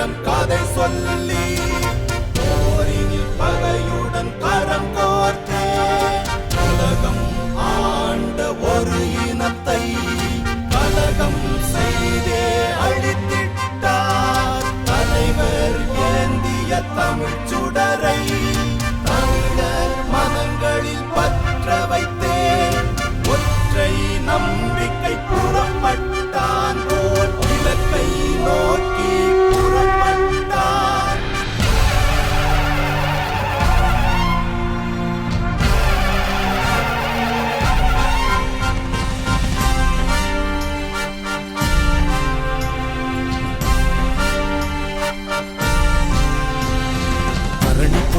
என்னிடம் காதை சொல்லி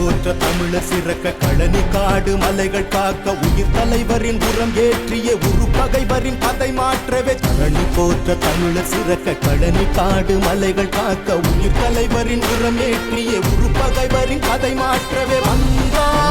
போற்ற தமிழ சிறக்க கழனி காடு மலைகள் காக்க உயிர் தலைவரின் உரம் ஏற்றிய உரு பகைவரின் பதை மாற்றவே. கழனி போற்ற தமிழ சிறக்க கழனி காடு மலைகள் காக்க உயிர் தலைவரின் உரம் ஏற்றிய உரு பகைவரின் பதை மாற்றவே. வந்தான்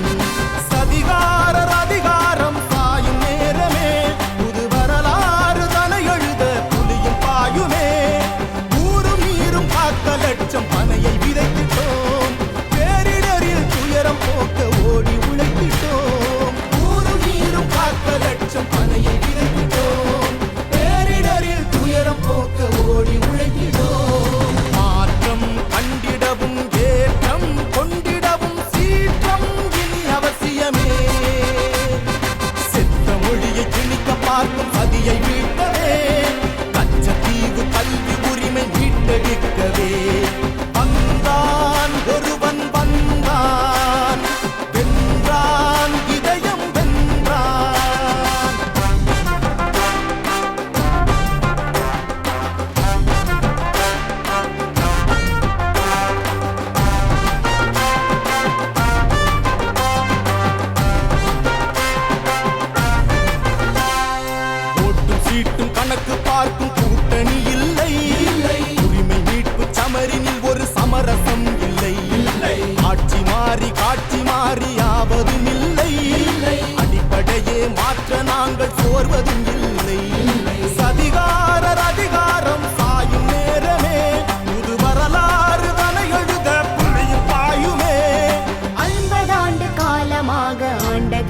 பார்க்கும் சதியை மீட்டவே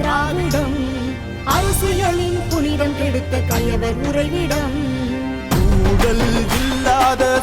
திராவிடம். அரசியலின் புனிதம் கெடுத்த கயவர் உறைவிடம். ஊழல் இல்லாத